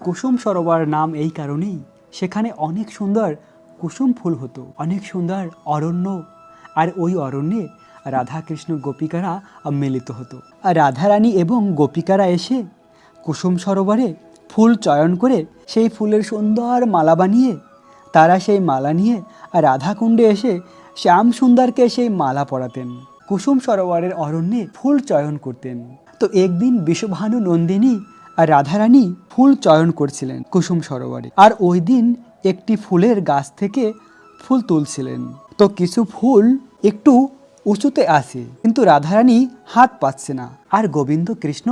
কুসুম সরোবর নাম এই কারণেই। সেখানে অনেক সুন্দর কুসুম ফুল হতো, অনেক সুন্দর অরণ্য। আর ওই অরণ্যে রাধা কৃষ্ণ গোপিকারা মিলিত হতো। রাধারানী এবং গোপিকারা এসে কুসুম সরোবরে ফুল চয়ন করে সেই ফুলের সুন্দর মালা বানিয়ে, তারা সেই মালা নিয়ে রাধাকুণ্ডে এসে শ্যাম সুন্দরকে সেই মালা পরাতেন। কুসুম সরোবরের অরণ্যে ফুল চয়ন করতেন। তো একদিন বিশ্বভানু নন্দিনী আর রাধারানী ফুল চয়ন করছিলেন কুসুম সরোবরে। আর ওই দিন একটি ফুলের গাছ থেকে ফুল তুলছিলেন। তো কিছু ফুল একটু উঁচুতে আসে কিন্তু রাধারানী হাত পাচ্ছে না। আর গোবিন্দ কৃষ্ণ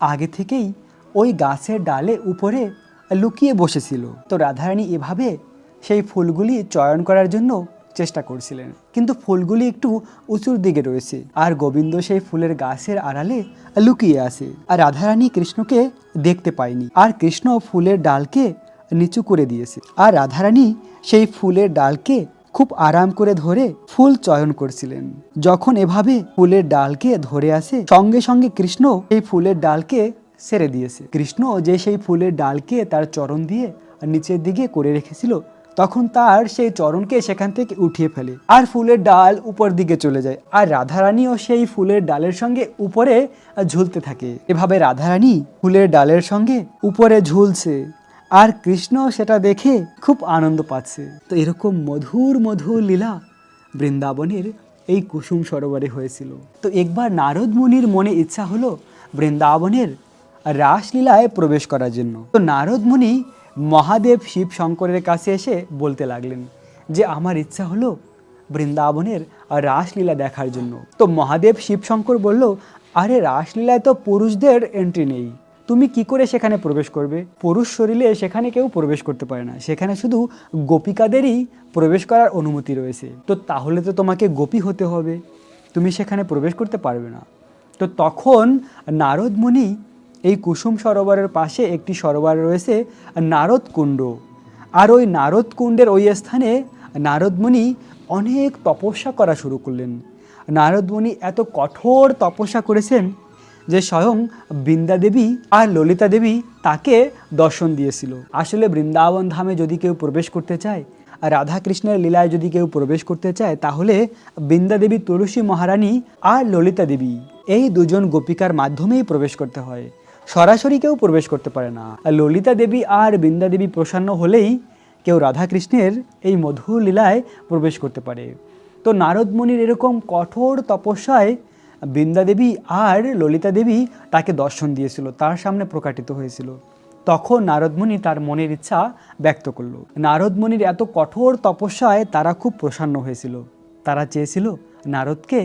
আগে থেকেই ওই গাছের ডালে উপরে লুকিয়ে বসেছিল। তো রাধারানী এভাবে সেই ফুলগুলি চয়ন করার জন্য চেষ্টা করছিলেন। কিন্তু ফুলগুলি একটু উঁচুর দিকে রয়েছে। আর গোবিন্দ সেই ফুলের গাছের আড়ালে লুকিয়ে আসে আর রাধারানী কৃষ্ণকে দেখতে পায়নি। আর কৃষ্ণ ফুলের ডালকে নিচু করে দিয়েছে। আর রাধারানী সেই ফুলের ডালকে খুব আরাম করে ধরে ফুল চয়ন করছিলেন। যখন এভাবে ফুলের ডালকে ধরে আসে, সঙ্গে সঙ্গে কৃষ্ণ এই ফুলের ডালকে ছেড়ে দিয়েছে। কৃষ্ণ যে সেই ফুলের ডালকে তার চরণ দিয়ে নিচের দিকে করে রেখেছিল তখন তার সেই চরণকে সেখান থেকে উঠিয়ে ফেলে আর ফুলের ডাল উপর দিকে চলে যায়। আর রাধারানীও সেই ফুলের ডালের সঙ্গে উপরে ঝুলতে থাকে। এভাবে রাধারানী ফুলের ডালের সঙ্গে উপরে ঝুলছে আর কৃষ্ণ সেটা দেখে খুব আনন্দ পাচ্ছে। তো এরকম মধুর মধুর লীলা বৃন্দাবনের এই কুসুম সরোবরে হয়েছিল। তো একবার নারদ মুনির মনে ইচ্ছা হলো বৃন্দাবনের রাসলীলায় প্রবেশ করার জন্য। তো নারদ মুনি মহাদেব শিব শঙ্করের কাছে এসে বলতে লাগলেন যে আমার ইচ্ছা হলো বৃন্দাবনের রাসলীলা দেখার জন্য। তো মহাদেব শিব শঙ্কর বলল, আরে রাসলীলায় তো পুরুষদের এন্ট্রি নেই। তুমি কি করে সেখানে প্রবেশ করবে? পুরুষ শরীরে সেখানে কেউ প্রবেশ করতে পারে না। সেখানে শুধু গোপিকাদেরই প্রবেশ করার অনুমতি রয়েছে। তো তাহলে তো তোমাকে গোপী হতে হবে। তুমি সেখানে প্রবেশ করতে পারবে না। তো তখন নারদ মুনি এই কুসুম সরোবরের পাশে একটি সরোবর রয়েছে নারদ কুণ্ড আর ওই নারদ কুণ্ডের ওই স্থানে নারদমণি অনেক তপস্যা করা শুরু করলেন। নারদমণি এত কঠোর তপস্যা করেছেন যে স্বয়ং বৃন্দা দেবী আর ললিতা দেবী তাকে দর্শন দিয়েছিল। আসলে বৃন্দাবন ধামে যদি কেউ প্রবেশ করতে চায় আর রাধা কৃষ্ণের লীলায় যদি কেউ প্রবেশ করতে চায়, তাহলে বৃন্দা দেবী তুলসী মহারানী আর ললিতা দেবী এই দুজন গোপিকার মাধ্যমেই প্রবেশ করতে হয়। সরাসরি কেউ প্রবেশ করতে পারে না। আর ললিতা দেবী আর বৃন্দা দেবী প্রসন্ন হলেই কেউ রাধা কৃষ্ণের এই মধুর লীলায় প্রবেশ করতে পারে। তো নারদ মুনির এরকম কঠোর তপস্যায় বৃন্দা দেবী আর ললিতা দেবী তাকে দর্শন দিয়েছিল, তার সামনে প্রকাটিত হয়েছিল। তখন নারদমণি তার মনের ইচ্ছা ব্যক্ত করল। নারদমণির এত কঠোর তপস্যায় তারা খুব প্রসন্ন হয়েছিল। তারা চেয়েছিল, নারদকে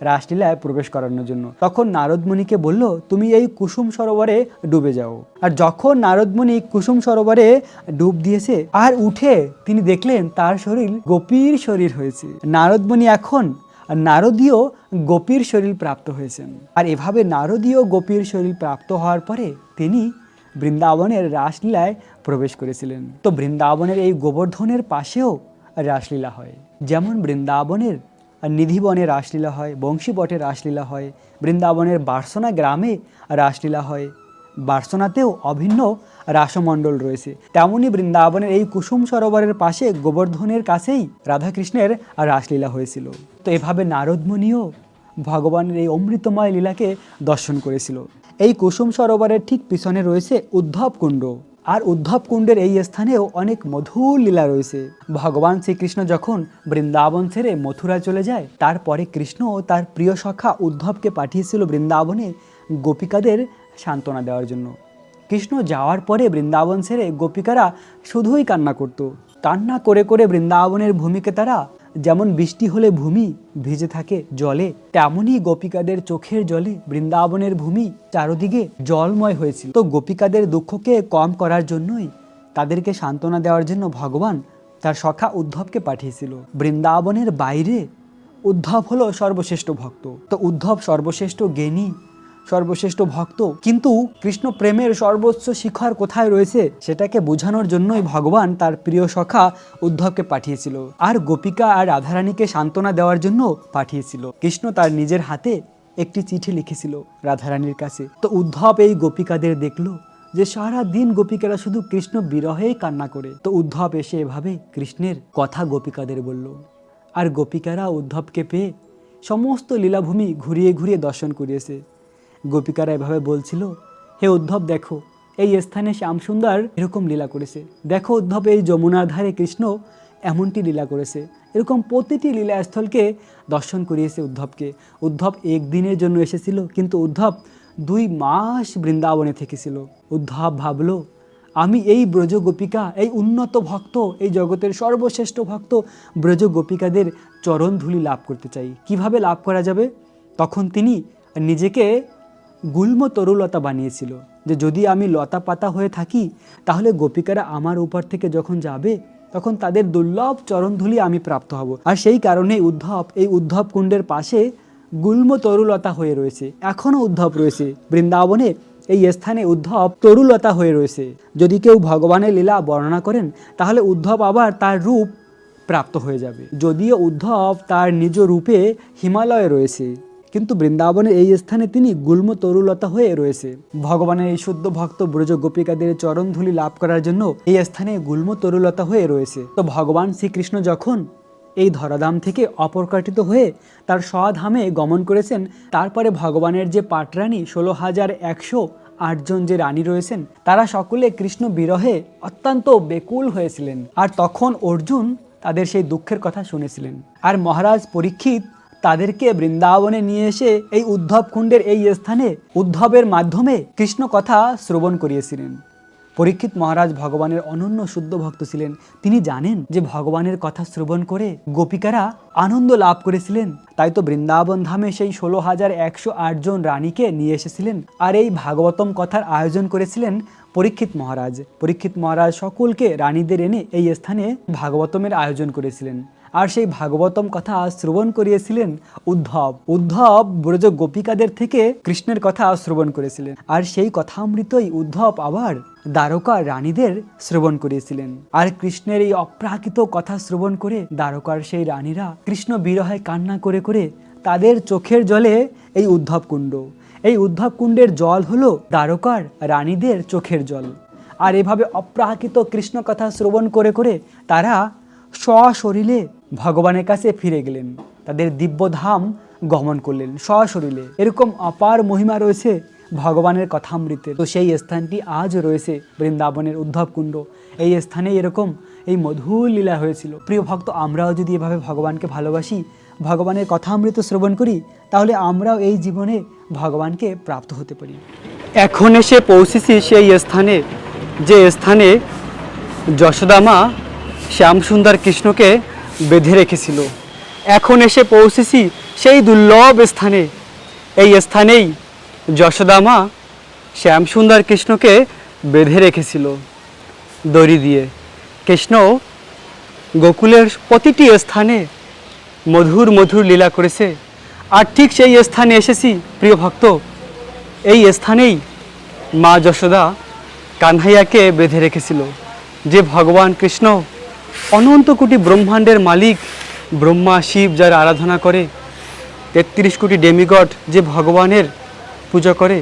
রাসলীলায় প্রবেশ করানোর জন্য। তখন নারদমণিকে বলল, তুমি এই কুসুম সরোবরে ডুবে যাও। আর যখন নারদমণি কুসুম সরোবরে ডুব দিয়েছে আর উঠে তিনি দেখলেন তার শরীর গোপীর শরীর হয়েছে। নারদমণি এখন নারদীয় গোপীর শরীর প্রাপ্ত হয়েছেন। আর এভাবে নারদীয় গোপীর শরীর প্রাপ্ত হওয়ার পরে তিনি বৃন্দাবনের রাসলীলায় প্রবেশ করেছিলেন। তো বৃন্দাবনের এই গোবর্ধনের পাশেও রাসলীলা হয়। যেমন বৃন্দাবনের নিধিবনে রাসলীলা হয় বংশীবটে রাসলীলা হয়, বৃন্দাবনের বার্সনা গ্রামে রাসলীলা হয়। বার্সনাতেও অভিন্ন রাসমণ্ডল রয়েছে। তেমনি বৃন্দাবনের এই কুসুম সরোবরের পাশে গোবর্ধনের কাছেই রাধাকৃষ্ণের রাসলীলা হয়েছিল। তো এভাবে নারদমণিও ভগবানের এই অমৃতময় লীলাকে দর্শন করেছিল। এই কুসুম সরোবরের ঠিক পিছনে রয়েছে উদ্ধব কুণ্ড আর উদ্ধব কুণ্ডের এই স্থানেও অনেক মধুর লীলা রয়েছে। ভগবান শ্রীকৃষ্ণ যখন বৃন্দাবন ছেড়ে মথুরা চলে যায়, তারপরে কৃষ্ণ তার প্রিয় সখা উদ্ধবকে পাঠিয়েছিল বৃন্দাবনে গোপিকাদের সান্ত্বনা দেওয়ার জন্য। কৃষ্ণ যাওয়ার পরে বৃন্দাবন ছেড়ে গোপিকারা শুধুই কান্না করত। কান্না করে করে বৃন্দাবনের ভূমিকে তারা যেমন বৃষ্টি হলে ভূমি ভিজে থাকে জলে, তেমনই গোপিকাদের চোখের জলে বৃন্দাবনের ভূমি চারদিকে জলময় হয়েছিল। তো গোপিকাদের দুঃখকে কম করার জন্যই তাদেরকে সান্ত্বনা দেওয়ার জন্য ভগবান তার সখা উদ্ধবকে পাঠিয়েছিল। বৃন্দাবনের বাইরে উদ্ধব হলো সর্বশ্রেষ্ঠ ভক্ত। তো উদ্ধব সর্বশ্রেষ্ঠ জ্ঞানী সর্বশ্রেষ্ঠ ভক্ত। কিন্তু কৃষ্ণ প্রেমের সর্বোচ্চ শিখর কোথায় রয়েছে সেটাকে বোঝানোর জন্যই ভগবান তার প্রিয় সখা উদ্ধবকে পাঠিয়েছিল আর গোপিকা আর রাধারানীকে সান্ত্বনা দেওয়ার জন্য পাঠিয়েছিল। কৃষ্ণ তার নিজের হাতে একটি চিঠি লিখেছিল রাধারানীর কাছে। তো উদ্ধব এই গোপিকাদের দেখল যে সারা দিন গোপিকারা শুধু কৃষ্ণ বিরহেই কান্না করে। তো উদ্ধব এসে এভাবে কৃষ্ণের কথা গোপিকাদের বলল। আর গোপিকারা উদ্ধবকে পেয়ে সমস্ত লীলাভূমি ঘুরিয়ে ঘুরিয়ে দর্শন করিয়েছে। গোপিকারা এভাবে বলছিল, হে উদ্ধব, দেখো, এই স্থানে শ্যামসুন্দর এরকম লীলা করেছে। দেখো উদ্ধব, এই যমুনার ধারে কৃষ্ণ এমনটি লীলা করেছে। এরকম প্রতিটি লীলাস্থলকে দর্শন করিয়েছে উদ্ধবকে। উদ্ধব একদিনের জন্য এসেছিল, কিন্তু উদ্ধব দুই মাস বৃন্দাবনে থেকেছিল। উদ্ধব ভাবলো, আমি এই ব্রজ গোপিকা, এই উন্নত ভক্ত, এই জগতের সর্বশ্রেষ্ঠ ভক্ত ব্রজ গোপিকাদের চরণ ধুলি লাভ করতে চাই। কীভাবে লাভ করা যাবে? তখন তিনি নিজেকে গুল্ম তরুলতা বানিয়েছিল যে যদি আমি লতা পাতা হয়ে থাকি, তাহলে গোপিকারা আমার উপর থেকে যখন যাবে, তখন তাদের দুর্লভ চরণধুলি আমি প্রাপ্ত হব। আর সেই কারণে উদ্ধব, এই উদ্ধব কুণ্ডের পাশে গুল্ম তরুলতা হয়ে রয়েছে। এখনও উদ্ধব রয়েছে। বৃন্দাবনে এই স্থানে উদ্ধব তরুলতা হয়ে রয়েছে। যদি কেউ ভগবানের লীলা বর্ণনা করেন, তাহলে উদ্ধব আবার তার রূপ প্রাপ্ত হয়ে যাবে। যদিও উদ্ধব তার নিজ রূপে হিমালয়ে রয়েছে। কিন্তু বৃন্দাবনের এই স্থানে তিনি গুল্ম তরুলতা হয়ে রয়েছে। ভগবানের এই শুদ্ধ ভক্ত ব্রজ গোপিকাদের চরণধুলি লাভ করার জন্য এই স্থানে গুল্ম তরুলতা হয়ে রয়েছে। তো ভগবান শ্রীকৃষ্ণ যখন এই ধরাধাম থেকে অপরকাটিত হয়ে তার স্বধামে গমন করেছেন, তারপরে ভগবানের যে পাটরানী ষোলো হাজার একশো আটজন যে রানী রয়েছেন, তারা সকলে কৃষ্ণ বিরহে অত্যন্ত বেকুল হয়েছিলেন। আর তখন অর্জুন তাদের সেই দুঃখের কথা শুনেছিলেন। আর মহারাজ পরীক্ষিত তাদেরকে বৃন্দাবনে নিয়ে এসে এই উদ্ধব কুণ্ডের এই স্থানে উদ্ধবের মাধ্যমে কৃষ্ণ কথা শ্রবণ করিয়েছিলেন। পরীক্ষিত মহারাজ ভগবানের অনন্য শুদ্ধ ভক্ত ছিলেন। তিনি জানেন যে ভগবানের কথা শ্রবণ করে গোপিকারা আনন্দ লাভ করেছিলেন। তাই তো বৃন্দাবন ধামে সেই ষোলো হাজার একশো আটজন রানীকে নিয়ে এসেছিলেন আর এই ভাগবতম কথার আয়োজন করেছিলেন পরীক্ষিত মহারাজ। পরীক্ষিত মহারাজ সকলকে রানীদের এনে এই স্থানে ভাগবতমের আয়োজন করেছিলেন। আর সেই ভাগবতম কথা শ্রবণ করিয়েছিলেন উদ্ধব। উদ্ধব ব্রজ গোপিকাদের থেকে কৃষ্ণের কথা শ্রবণ করেছিলেন। আর সেই কথামৃতই উদ্ধব আবার দ্বারকা রানীদের শ্রবণ করিয়েছিলেন। আর কৃষ্ণের এই অপ্রাকৃত কথা শ্রবণ করে দ্বারকার সেই রানীরা কৃষ্ণ বিরহে কান্না করে করে তাদের চোখের জলে এই উদ্ধব কুণ্ড। এই উদ্ধব কুণ্ডের জল হলো দ্বারকার রানীদের চোখের জল। আর এভাবে অপ্রাকৃত কৃষ্ণ কথা শ্রবণ করে করে তারা স্বশরীরে ভগবানের কাছে ফিরে গেলেন, তাদের দিব্যধাম গমন করলেন সশরীরে এরকম অপার মহিমা রয়েছে ভগবানের কথামৃতের। তো সেই স্থানটি আজ রয়েছে বৃন্দাবনের উদ্ধব কুণ্ড এই স্থানে এরকম এই মধুর লীলা হয়েছিল। প্রিয় ভক্ত, আমরাও যদি এভাবে ভগবানকে ভালোবাসি, ভগবানের কথামৃত শ্রবণ করি, তাহলে আমরাও এই জীবনে ভগবানকে প্রাপ্ত হতে পারি। এখন এসে পৌঁছেছি সেই স্থানে, যে স্থানে যশোদামা শ্যামসুন্দর কৃষ্ণকে বেঁধে রেখেছিল। এখন এসে পৌঁছেছি সেই দুর্লভ স্থানে। এই স্থানেই যশোদামা শ্যামসুন্দর কৃষ্ণকে বেঁধে রেখেছিল দড়ি দিয়ে। কৃষ্ণ গোকুলের প্রতিটি স্থানে মধুর মধুর লীলা করেছে। আর ঠিক সেই স্থানে এসেছি, প্রিয় ভক্ত, এই স্থানেই মা যশোদা কানহাইয়াকে বেঁধে রেখেছিল। যে ভগবান কৃষ্ণ অনন্ত কোটি ব্রহ্মাণ্ডের মালিক ব্রহ্মা, শিব যার আরাধনা করে, তেত্রিশ কোটি ডেমিগড যে ভগবানের পূজা করে,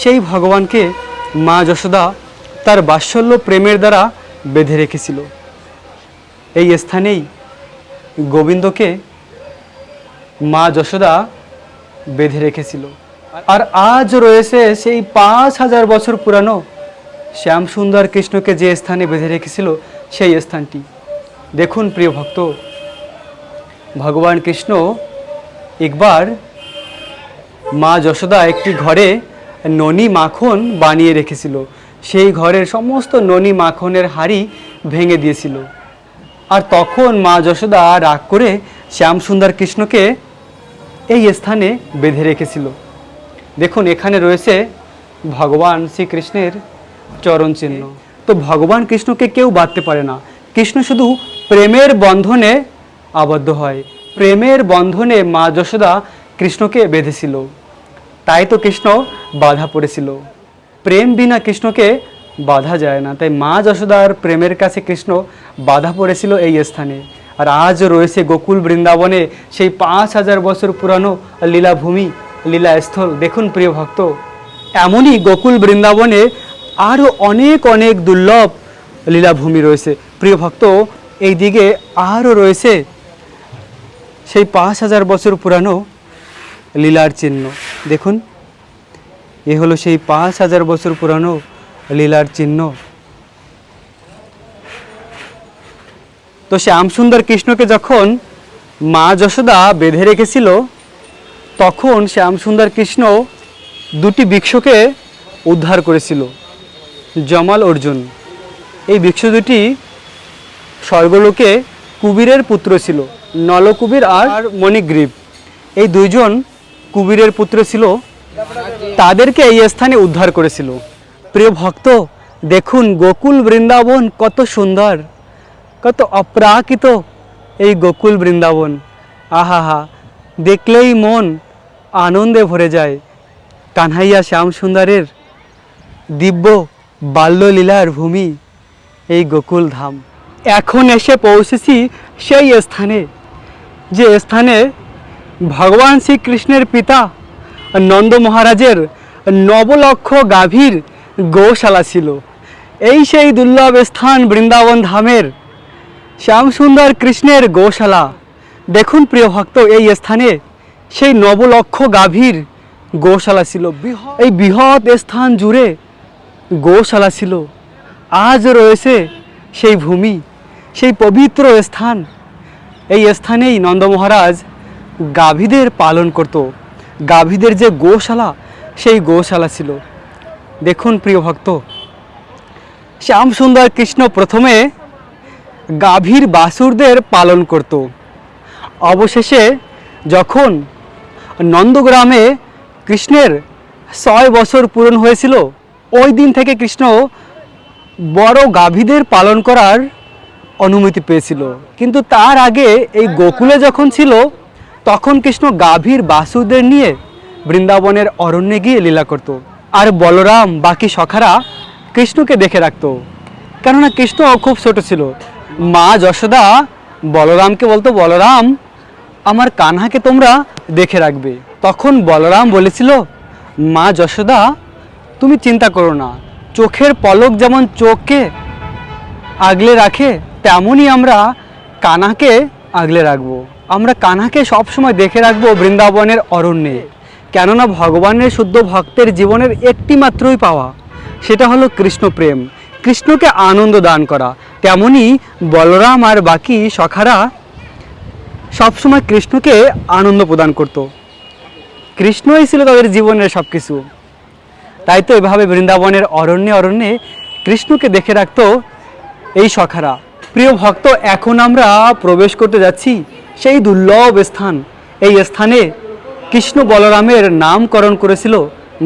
সেই ভগবানকে মা যশোদা তার বাৎসল্য প্রেমের দ্বারা বেঁধে রেখেছিল। এই স্থানেই গোবিন্দকে মা যশোদা বেঁধে রেখেছিল। আর আজ রয়েছে সেই পাঁচ হাজার বছর পুরানো শ্যামসুন্দর কৃষ্ণকে যে স্থানে বেঁধে রেখেছিল, সেই স্থানটি। দেখুন প্রিয় ভক্ত, ভগবান কৃষ্ণ একবার মা যশোদা একটি ঘরে ননি মাখন বানিয়ে রেখেছিল। সেই ঘরের সমস্ত ননি মাখনের হাড়ি ভেঙে দিয়েছিল। আর তখন মা যশোদা রাগ করে শ্যামসুন্দর কৃষ্ণকে এই স্থানে বেঁধে রেখেছিল। দেখুন, এখানে রয়েছে ভগবান শ্রীকৃষ্ণের চরণ চিহ্ন। তো ভগবান কৃষ্ণকে কেউ বাঁধতে পারে না। কৃষ্ণ শুধু প্রেমের বন্ধনে আবদ্ধ হয়। প্রেমের বন্ধনে মা যশোদা কৃষ্ণকে বেঁধেছিল। তাই তো কৃষ্ণ বাধা পড়েছিল। প্রেম বিনা কৃষ্ণকে বাধা যায় না। তাই মা যশোদার প্রেমের কাছে কৃষ্ণ বাধা পড়েছিল এই স্থানে। আর আজ রয়েছে গোকুল বৃন্দাবনে সেই পাঁচ হাজার বছর পুরানো লীলাভূমি, লীলাস্থল। দেখুন প্রিয় ভক্ত, এমনই গোকুল বৃন্দাবনে আরও অনেক অনেক দুর্লভ লীলাভূমি রয়েছে। প্রিয় ভক্ত এই দিকে আরও রয়েছে সেই পাঁচ হাজার বছর পুরানো লীলার চিহ্ন। দেখুন, এ হলো সেই পাঁচ হাজার বছর পুরানো লীলার চিহ্ন। তো শ্যামসুন্দর কৃষ্ণকে যখন মা যশোদা বেঁধে রেখেছিল, তখন শ্যামসুন্দর কৃষ্ণ দুটি বৃক্ষকে উদ্ধার করেছিল, জমাল অর্জুন। এই বৃক্ষ দুটি স্বর্গলোকে কুবীরের পুত্র ছিল, নলকুবীর আর মণিগ্রীব। এই দুইজন কুবীরের পুত্র ছিল, তাদেরকে এই স্থানে উদ্ধার করেছিল। প্রিয় ভক্ত, দেখুন গোকুল বৃন্দাবন কত সুন্দর, কত অপ্রাকৃত এই গোকুল বৃন্দাবন। আহাহা, দেখলেই মন আনন্দে ভরে যায়। কানহাইয়া শ্যাম সুন্দরের দিব্য বাল্যলীলার ভূমি এই গোকুল ধাম। এখন এসে পৌঁছেছি সেই স্থানে, যে স্থানে ভগবান শ্রীকৃষ্ণের পিতা নন্দ মহারাজের নবলক্ষ গাভীর গোশালা ছিল। এই সেই দুর্লভ স্থান বৃন্দাবন ধামের শ্যামসুন্দর কৃষ্ণের গোশালা। দেখুন প্রিয় ভক্ত, এই স্থানে সেই নবলক্ষ গাভীর গোশালা ছিল। এই বৃহৎ স্থান জুড়ে গোশালা ছিল। আজ রয়েছে সেই ভূমি। সেই পবিত্র স্থান। এই স্থানেই নন্দ মহারাজ গাভীদের পালন করত। গাভীদের যে গোশালা, সেই গোশালা ছিল। দেখুন প্রিয় ভক্ত, শ্যাম সুন্দর কৃষ্ণ প্রথমে গাভীর বাসুরদের পালন করত। অবশেষে যখন নন্দগ্রামে কৃষ্ণের ছয় বছর পূরণ হয়েছিল, ওই দিন থেকে কৃষ্ণ বড় গাভীদের পালন করার অনুমতি পেয়েছিল। কিন্তু তার আগে এই গোকুলে যখন ছিল, তখন কৃষ্ণ গাভীর বাসুদের নিয়ে বৃন্দাবনের অরণ্যে গিয়ে লীলা করত। আর বলরাম বাকি সখারা কৃষ্ণকে দেখে রাখতো। কেননা কৃষ্ণ খুব ছোট ছিল। মা যশোদা বলরামকে বলতো, বলরাম, আমার কানহাকে তোমরা দেখে রাখবে। তখন বলরাম বলেছিল, মা যশোদা, তুমি চিন্তা করো না। চোখের পলক যেমন চোখকে আগলে রাখে তেমনই আমরা কানাকে আগলে রাখব। আমরা কানাকে সবসময় দেখে রাখব বৃন্দাবনের অরণ্যে। কেননা ভগবানের শুদ্ধ ভক্তের জীবনের একটি মাত্রই পাওয়া, সেটা হলো কৃষ্ণ প্রেম কৃষ্ণকে আনন্দ দান করা। তেমনি বলরাম আর বাকি সখারা সবসময় কৃষ্ণকে আনন্দ প্রদান করত। কৃষ্ণই ছিল তাদের জীবনের সব কিছু তাই তো এভাবে বৃন্দাবনের অরণ্যে অরণ্যে কৃষ্ণকে দেখে রাখতো এই সখারা। প্রিয় ভক্ত, এখন আমরা প্রবেশ করতে যাচ্ছি সেই দুর্লভ স্থান। এই স্থানে কৃষ্ণ বলরামের নামকরণ করেছিল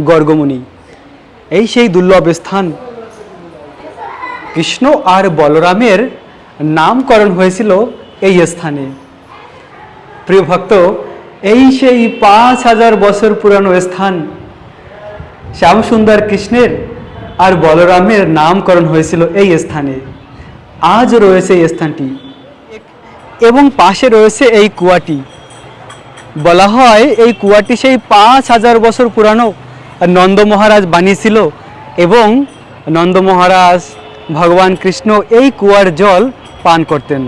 গর্গমণি। এই সেই দুর্লভ স্থান, কৃষ্ণ আর বলরামের নামকরণ হয়েছিল এই স্থানে। প্রিয় ভক্ত, এই সেই পাঁচ হাজার বছর পুরানো স্থান, শ্যামসুন্দর কৃষ্ণের আর বলরামের নামকরণ হয়েছিল এই স্থানে। আজ রয়েছে এই স্থানটি। এবং পাশে রয়েছে এই কুয়াটি। বলা হয় এই কুয়াটি সেই পাঁচ হাজার বছর পুরানো নন্দ মহারাজ বানিয়েছিল এবং নন্দ মহারাজ ভগবান কৃষ্ণ এই কুয়ার জল পান করতেন।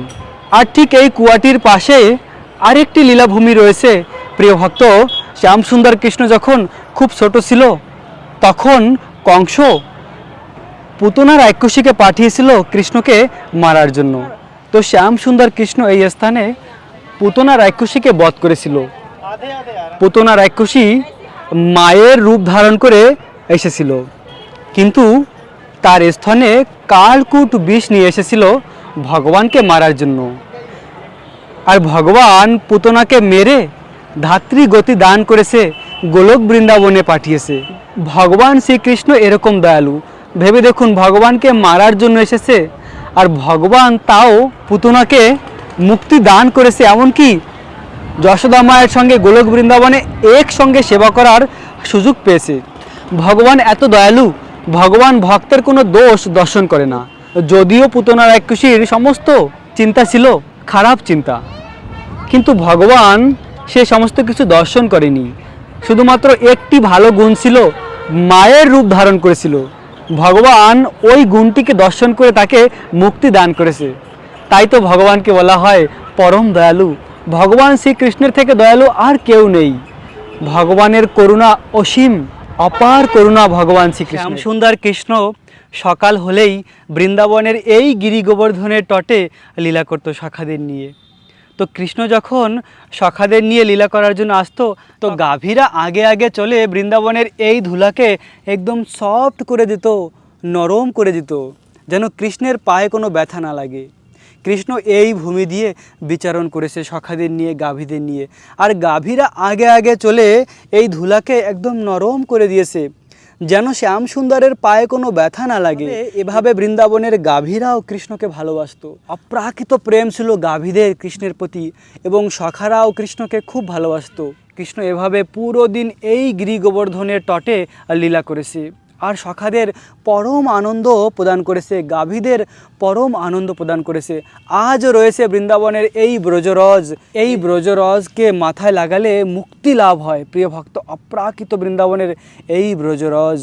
আর ঠিক এই কুয়াটির পাশে আরেকটি লীলাভূমি রয়েছে। প্রিয় ভক্ত, শ্যামসুন্দর কৃষ্ণ যখন খুব ছোট ছিল, তখন কংস পুতনা রাক্ষসীকে পাঠিয়েছিল কৃষ্ণকে মারার জন্য। তো শ্যাম সুন্দর কৃষ্ণ এই স্থানে পুতনা রাক্ষসীকে বধ করেছিল। পুতনা রাক্ষসী মায়ের রূপ ধারণ করে এসেছিল। কিন্তু তার স্থানে কালকুট বিষ নিয়ে এসেছিল ভগবানকে মারার জন্য। আর ভগবান পুতনাকে মেরে ধাত্রী গতি দান করেছে গোলক বৃন্দাবনে পাঠিয়েছে। ভগবান শ্রীকৃষ্ণ এরকম দয়ালু। ভেবে দেখুন, ভগবানকে মারার জন্য এসেছে, আর ভগবান তাও পুতনাকে মুক্তি দান করেছে। এমনকি যশোদা মায়ের সঙ্গে গোলক বৃন্দাবনে একসঙ্গে সেবা করার সুযোগ পেয়েছে। ভগবান এত দয়ালু, ভগবান ভক্তের কোনো দোষ দর্শন করে না। যদিও পুতনা রাক্ষসীর সমস্ত চিন্তা ছিল, খারাপ চিন্তা। কিন্তু ভগবান সে সমস্ত কিছু দর্শন করেনি। শুধুমাত্র একটি ভালো গুণ ছিল, মায়ের রূপ ধারণ করেছিল। ভগবান ওই গুণটিকে দর্শন করে তাকে মুক্তি দান করেছে। তাই তো ভগবানকে বলা হয় পরম দয়ালু। ভগবান শ্রীকৃষ্ণের থেকে দয়ালু আর কেউ নেই। ভগবানের করুণা অসীম, অপার করুণা ভগবান শ্রীকৃষ্ণ সুন্দর কৃষ্ণ সকাল হলেই বৃন্দাবনের এই গিরি গোবর্ধনের তটে লীলা করতো সখাদের নিয়ে। তো কৃষ্ণ যখন সখাদের নিয়ে লীলা করার জন্য আসতো তো গাভীরা আগে আগে চলে বৃন্দাবনের এই ধুলাকে একদম সফট করে দিত নরম করে দিত যেন কৃষ্ণের পায়ে কোনো ব্যথা না লাগে। কৃষ্ণ এই ভূমি দিয়ে বিচারণ করেছে সখাদের নিয়ে গাভীদের নিয়ে। আর গাভীরা আগে আগে চলে এই ধুলাকে একদম নরম করে দিয়েছে। যেন শ্যাম সুন্দরের পায়ে কোনো ব্যথা না লাগে। এভাবে বৃন্দাবনের গাভীরাও কৃষ্ণকে ভালোবাসত। অপ্রাকৃত প্রেম ছিল গাভীদের কৃষ্ণের প্রতি এবং সখারাও কৃষ্ণকে খুব ভালোবাসত। কৃষ্ণ এভাবে পুরো দিন এই গিরি গোবর্ধনের তটে লীলা করেছে। আর সখাদের পরম আনন্দ প্রদান করেছে, গাভীদের পরম আনন্দ প্রদান করেছে। আজও রয়েছে বৃন্দাবনের এই ব্রজরজ। এই ব্রজরজকে মাথায় লাগালে মুক্তি লাভ হয়। প্রিয় ভক্ত, অপ্রাকৃত বৃন্দাবনের এই ব্রজরজ।